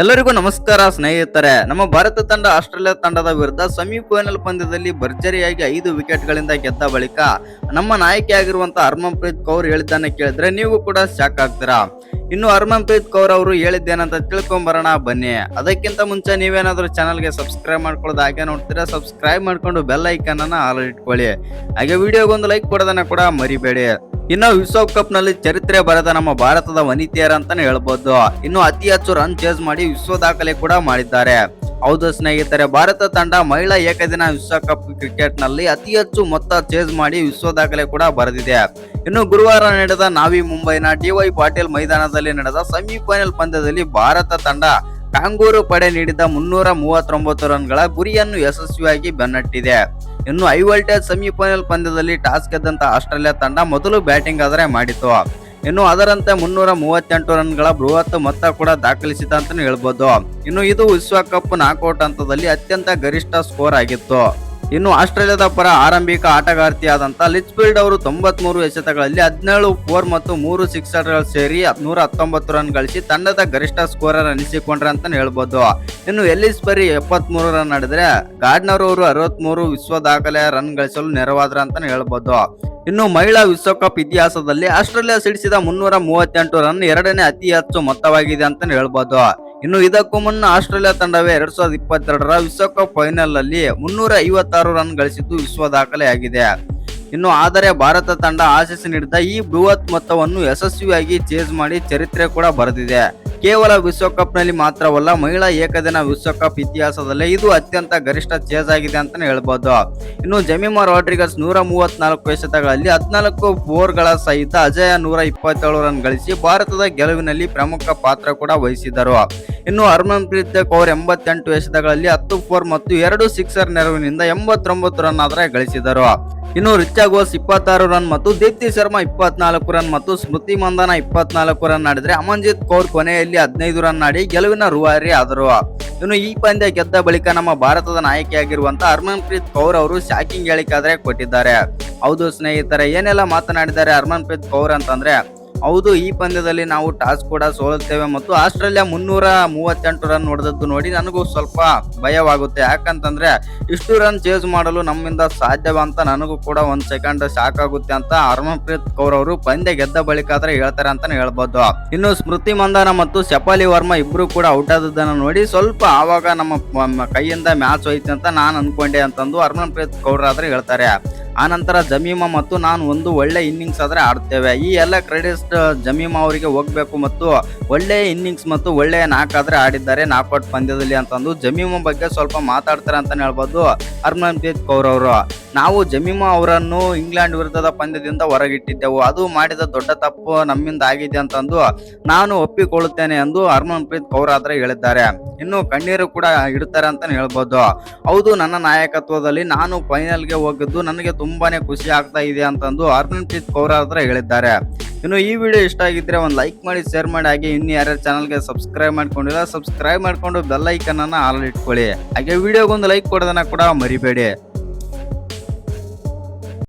ಎಲ್ಲರಿಗೂ ನಮಸ್ಕಾರ ಸ್ನೇಹಿತರೆ. ನಮ್ಮ ಭಾರತ ತಂಡ ಆಸ್ಟ್ರೇಲಿಯಾ ತಂಡದ ವಿರುದ್ಧ ಸೆಮಿಫೈನಲ್ ಪಂದ್ಯದಲ್ಲಿ ಭರ್ಜರಿಯಾಗಿ ಐದು ವಿಕೆಟ್ಗಳಿಂದ ಗೆದ್ದ ಬಳಿಕ ನಮ್ಮ ನಾಯಕಿಯಾಗಿರುವಂತಹ ಹರ್ಮನ್ಪ್ರೀತ್ ಕೌರ್ ಹೇಳಿದ್ದಾನೆ ಕೇಳಿದ್ರೆ ನೀವು ಕೂಡ ಶಾಕ್ ಆಗ್ತೀರಾ. ಇನ್ನು ಹರ್ಮನ್ಪ್ರೀತ್ ಕೌರ್ ಅವರು ಹೇಳಿದ್ದೇನಂತ ತಿಳ್ಕೊಂಬರೋಣ, ಬನ್ನಿ. ಅದಕ್ಕಿಂತ ಮುಂಚೆ ನೀವೇನಾದರೂ ಚಾನಲ್ಗೆ ಸಬ್ಸ್ಕ್ರೈಬ್ ಮಾಡ್ಕೊಳ್ಳೋದು ಹಾಗೆ ನೋಡ್ತೀರಾ ಸಬ್ಸ್ಕ್ರೈಬ್ ಮಾಡ್ಕೊಂಡು ಬೆಲ್ ಐಕನ್ ಅನ್ನ ಆಲ್ ಇಟ್ಕೊಳ್ಳಿ. ಹಾಗೆ ವಿಡಿಯೋಗೊಂದು ಲೈಕ್ ಕೊಡೋದನ್ನ ಕೂಡ ಮರಿಬೇಡಿ. ಇನ್ನು ವಿಶ್ವಕಪ್ನಲ್ಲಿ ಚರಿತ್ರೆ ಬರೆದ ನಮ್ಮ ಭಾರತದ ವನಿತೆಯರ ಅಂತಾನೆ ಹೇಳ್ಬೋದು. ಇನ್ನು ಅತಿ ಹೆಚ್ಚು ರನ್ ಚೇಸ್ ಮಾಡಿ ವಿಶ್ವ ದಾಖಲೆ ಕೂಡ ಮಾಡಿದ್ದಾರೆ. ಹೌದು ಸ್ನೇಹಿತರೆ, ಭಾರತ ತಂಡ ಮಹಿಳಾ ಏಕದಿನ ವಿಶ್ವಕಪ್ ಕ್ರಿಕೆಟ್ನಲ್ಲಿ ಅತಿ ಹೆಚ್ಚು ಮೊತ್ತ ಚೇಸ್ ಮಾಡಿ ವಿಶ್ವ ದಾಖಲೆ ಕೂಡ ಬರೆದಿದೆ. ಇನ್ನು ಗುರುವಾರ ನಡೆದ ನಾವಿ ಮುಂಬೈನ ಡಿವೈ ಪಾಟೀಲ್ ಮೈದಾನದಲ್ಲಿ ನಡೆದ ಸೆಮಿಫೈನಲ್ ಪಂದ್ಯದಲ್ಲಿ ಭಾರತ ತಂಡ ಕಾಂಗೂರು ಪಡೆ ನೀಡಿದ ಮುನ್ನೂರ ಮೂವತ್ತೊಂಬತ್ತು ರನ್ಗಳ ಗುರಿಯನ್ನು ಯಶಸ್ವಿಯಾಗಿ ಬೆನ್ನಟ್ಟಿದೆ. ಇನ್ನು ಹೈ ವೋಲ್ಟೇಜ್ ಸೆಮಿಫೈನಲ್ ಪಂದ್ಯದಲ್ಲಿ ಟಾಸ್ ಗೆದ್ದಂತ ಆಸ್ಟ್ರೇಲಿಯಾ ತಂಡ ಮೊದಲು ಬ್ಯಾಟಿಂಗ್ ಆದರೆ ಮಾಡಿತು ಇನ್ನು ಅದರಂತೆ ಮುನ್ನೂರ ಮೂವತ್ತೆಂಟು ರನ್ಗಳ ಬೃಹತ್ ಮೊತ್ತ ಕೂಡ ದಾಖಲಿಸಿದ ಅಂತಾನೆ ಹೇಳ್ಬೋದು. ಇನ್ನು ಇದು ವಿಶ್ವಕಪ್ ನಾಕೌಟ್ ಹಂತದಲ್ಲಿ ಅತ್ಯಂತ ಗರಿಷ್ಠ ಸ್ಕೋರ್ ಆಗಿತ್ತು. ಇನ್ನು ಆಸ್ಟ್ರೇಲಿಯಾದ ಪರ ಆರಂಭಿಕ ಆಟಗಾರ್ತಿಯಾದಂತ ಲಿಚ್ಫೀಲ್ಡ್ ಅವರು ತೊಂಬತ್ಮೂರು ಎಸೆತಗಳಲ್ಲಿ ಹದಿನೇಳು ಫೋರ್ ಮತ್ತು ಮೂರು ಸಿಕ್ಸರ್ಗಳು ಸೇರಿ ನೂರ ಹತ್ತೊಂಬತ್ತು ರನ್ ಗಳಿಸಿ ತಂಡದ ಗರಿಷ್ಠ ಸ್ಕೋರರ್ ಅನಿಸಿಕೊಂಡ್ರೆ ಅಂತ ಹೇಳ್ಬೋದು. ಇನ್ನು ಎಲ್ಲಿಸ್ ಬರಿ ಎಪ್ಪತ್ಮೂರು ರನ್ ನಡೆದ್ರೆ ಗಾರ್ಡ್ನರ್ ಅವರು ಅರವತ್ಮೂರು ವಿಶ್ವ ದಾಖಲೆ ರನ್ ಗಳಿಸಲು ನೆರವಾದ್ರ ಅಂತ ಹೇಳ್ಬೋದು. ಇನ್ನು ಮಹಿಳಾ ವಿಶ್ವಕಪ್ ಇತಿಹಾಸದಲ್ಲಿ ಆಸ್ಟ್ರೇಲಿಯಾ ಸಿಡಿಸಿದ ಮುನ್ನೂರ ಮೂವತ್ತೆಂಟು ರನ್ ಎರಡನೇ ಅತಿ ಹೆಚ್ಚು ಮೊತ್ತವಾಗಿದೆ ಅಂತ ಹೇಳ್ಬೋದು. ಇನ್ನು ಇದಕ್ಕೂ ಮುನ್ನ ಆಸ್ಟ್ರೇಲಿಯಾ ತಂಡವೇ ಎರಡ್ ಸಾವಿರದ ಇಪ್ಪತ್ತೆರಡರ ವಿಶ್ವಕಪ್ ಫೈನಲ್ನಲ್ಲಿ ಮುನ್ನೂರ ಐವತ್ತಾರು ರನ್ ಗಳಿಸಿದ್ದು ವಿಶ್ವ ದಾಖಲೆಯಾಗಿದೆ. ಇನ್ನು ಆದರೆ ಭಾರತ ತಂಡ ಆಶಿಸಿ ನೀಡಿದ ಈ ಬೃಹತ್ ಮೊತ್ತವನ್ನು ಯಶಸ್ವಿಯಾಗಿ ಚೇಸ್ ಮಾಡಿ ಚರಿತ್ರೆ ಕೂಡ ಬರೆದಿದೆ. ಕೇವಲ ವಿಶ್ವಕಪ್ನಲ್ಲಿ ಮಾತ್ರವಲ್ಲ, ಮಹಿಳಾ ಏಕದಿನ ವಿಶ್ವಕಪ್ ಇತಿಹಾಸದಲ್ಲೇ ಇದು ಅತ್ಯಂತ ಗರಿಷ್ಠ ಚೇಸ್ ಆಗಿದೆ ಅಂತಲೇ ಹೇಳ್ಬೋದು. ಇನ್ನು ಜಮೀಮಾ ರಾಡ್ರಿಗಸ್ ನೂರ ಮೂವತ್ನಾಲ್ಕು ಎಸೆತಗಳಲ್ಲಿ ಹದಿನಾಲ್ಕು ಫೋರ್ಗಳ ಸಹಿತ ಅಜಯ ನೂರ ಇಪ್ಪತ್ತೇಳು ರನ್ ಗಳಿಸಿ ಭಾರತದ ಗೆಲುವಿನಲ್ಲಿ ಪ್ರಮುಖ ಪಾತ್ರ ಕೂಡ ವಹಿಸಿದರು. ಇನ್ನು ಹರ್ಮನ್ಪ್ರೀತ್ ಕೌರ್ ಎಂಬತ್ತೆಂಟು ಎಸೆತಗಳಲ್ಲಿ ಹತ್ತು ಫೋರ್ ಮತ್ತು ಎರಡು ಸಿಕ್ಸರ್ ನೆರವಿನಿಂದ ಎಂಬತ್ತೊಂಬತ್ತು ರನ್ ಆದರೆ ಗಳಿಸಿದರು. ಇನ್ನು ರಿಚ್ ಆಗೋಸ್ ಇಪ್ಪತ್ತಾರು ರನ್ ಮತ್ತು ದೀಪ್ತಿ ಶರ್ಮಾ ಇಪ್ಪತ್ನಾಲ್ಕು ರನ್ ಮತ್ತು ಸ್ಮೃತಿ ಮಂದನ ಇಪ್ಪತ್ನಾಲ್ಕು ರನ್ ಆಡಿದ್ರೆ ಅಮನ್ಜಿತ್ ಕೌರ್ ಕೊನೆಯಲ್ಲಿ ಹದಿನೈದು ರನ್ ಆಡಿ ಗೆಲುವಿನ ರೂವಾರಿ ಆದರು. ಇನ್ನು ಈ ಪಂದ್ಯ ಗೆದ್ದ ಬಳಿಕ ನಮ್ಮ ಭಾರತದ ನಾಯಕಿಯಾಗಿರುವಂತಹ ಹರ್ಮನ್ಪ್ರೀತ್ ಕೌರ್ ಅವರು ಶಾಕಿಂಗ್ ಹೇಳಿಕಾದ್ರೆ ಕೊಟ್ಟಿದ್ದಾರೆ. ಹೌದು ಸ್ನೇಹಿತರೆ, ಏನೆಲ್ಲ ಮಾತನಾಡಿದ್ದಾರೆ ಹರ್ಮನ್ಪ್ರೀತ್ ಕೌರ್ ಅಂತಂದ್ರೆ ಹೌದು, ಈ ಪಂದ್ಯದಲ್ಲಿ ನಾವು ಟಾಸ್ ಕೂಡ ಸೋಲುತ್ತೇವೆ ಮತ್ತು ಆಸ್ಟ್ರೇಲಿಯಾ ಮುನ್ನೂರ ಮೂವತ್ತೆಂಟು ರನ್ ಹೊಡೆದದ್ದು ನೋಡಿ ನನಗೂ ಸ್ವಲ್ಪ ಭಯವಾಗುತ್ತೆ. ಯಾಕಂತಂದ್ರೆ ಇಷ್ಟು ರನ್ ಚೇಸ್ ಮಾಡಲು ನಮ್ಮಿಂದ ಸಾಧ್ಯವ ಅಂತ ನನಗೂ ಕೂಡ ಒಂದ್ ಸೆಕೆಂಡ್ ಶಾಕ್ ಆಗುತ್ತೆ ಅಂತ ಹರ್ಮನ್ಪ್ರೀತ್ ಕೌರ್ ಅವರು ಪಂದ್ಯ ಗೆದ್ದ ಬಳಿಕ ಆದ್ರೆ ಹೇಳ್ತಾರೆ ಅಂತಾನೆ ಹೇಳ್ಬೋದು. ಇನ್ನು ಸ್ಮೃತಿ ಮಂದಾನ ಮತ್ತು ಶಪಾಲಿ ವರ್ಮಾ ಇಬ್ರು ಕೂಡ ಔಟ್ ಆದದ್ದನ್ನು ನೋಡಿ ಸ್ವಲ್ಪ ಆವಾಗ ನಮ್ಮ ಕೈಯಿಂದ ಮ್ಯಾಚ್ ಹೋಯ್ತು ಅಂತ ನಾನು ಅನ್ಕೊಂಡೆ ಅಂತಂದು ಹರ್ಮನ್ಪ್ರೀತ್ ಕೌರ್ ಆದ್ರೆ ಹೇಳ್ತಾರೆ. ಆನಂತರ ಜಮೀಮಾ ಮತ್ತು ನಾನು ಒಂದು ಒಳ್ಳೆ ಇನ್ನಿಂಗ್ಸ್ ಆದರೆ ಆಡ್ತೇವೆ. ಈ ಎಲ್ಲ ಕ್ರೆಡಿಟ್ಸ್ ಜಮೀಮಾ ಅವರಿಗೆ ಹೋಗಬೇಕು ಮತ್ತು ಒಳ್ಳೆ ಇನ್ನಿಂಗ್ಸ್ ಮತ್ತು ಒಳ್ಳೆಯ ನಾಕ್ ಆದ್ರೆ ಆಡಿದ್ದಾರೆ. ನಾಕೌಟ್ ಪಂದ್ಯದಲ್ಲಿ ಅಂತಂದು ಜಮೀಮಾ ಬಗ್ಗೆ ಸ್ವಲ್ಪ ಮಾತಾಡ್ತಾರೆ ಅಂತಲೇ ಹೇಳ್ಬೋದು. ಹರ್ಮನ್ಪ್ರೀತ್ ಕೌರ್ ಅವರು. ನಾವು ಜಮೀಮಾ ಅವರನ್ನು ಇಂಗ್ಲೆಂಡ್ ವಿರುದ್ಧದ ಪಂದ್ಯದಿಂದ ಹೊರಗಿಟ್ಟಿದ್ದೆವು. ಅದು ಮಾಡಿದ ದೊಡ್ಡ ತಪ್ಪು ನಮ್ಮಿಂದ ಆಗಿದೆ ಅಂತಂದು ನಾನು ಒಪ್ಪಿಕೊಳ್ಳುತ್ತೇನೆ ಎಂದು ಹರ್ಮನ್ಪ್ರೀತ್ ಕೌರ್ ಆದರೆ ಹೇಳಿದ್ದಾರೆ. ಇನ್ನು ಕಣ್ಣೀರು ಕೂಡ ಇಡುತ್ತಾರೆ ಅಂತಲೇ ಹೇಳ್ಬೋದು. ಹೌದು, ನನ್ನ ನಾಯಕತ್ವದಲ್ಲಿ ನಾನು ಫೈನಲ್ಗೆ ಹೋಗಿದ್ದು ನನಗೆ ತುಂಬಾನೇ ಖುಷಿ ಆಗ್ತಾ ಇದೆ ಅಂತಂದು ಹರ್ಮನ್ಪ್ರೀತ್ ಕೌರ್ ಆದರೆ ಹೇಳಿದ್ದಾರೆ. ಇನ್ನು ಈ ವಿಡಿಯೋ ಇಷ್ಟ ಆಗಿದ್ರೆ ಒಂದು ಲೈಕ್ ಮಾಡಿ ಶೇರ್ ಮಾಡಿ, ಹಾಗೆ ಇನ್ನು ಯಾರ್ಯಾರು ಚಾನಲ್ಗೆ ಸಬ್ಸ್ಕ್ರೈಬ್ ಮಾಡ್ಕೊಂಡಿಲ್ಲ ಸಬ್ಸ್ಕ್ರೈಬ್ ಮಾಡಿಕೊಂಡು ಬೆಲ್ ಐಕನನ್ನು ಆಲ್ ಇಟ್ಕೊಳ್ಳಿ. ಹಾಗೆ ವಿಡಿಯೋಗೊಂದು ಲೈಕ್ ಕೊಡೋದನ್ನ ಕೂಡ ಮರಿಬೇಡಿ.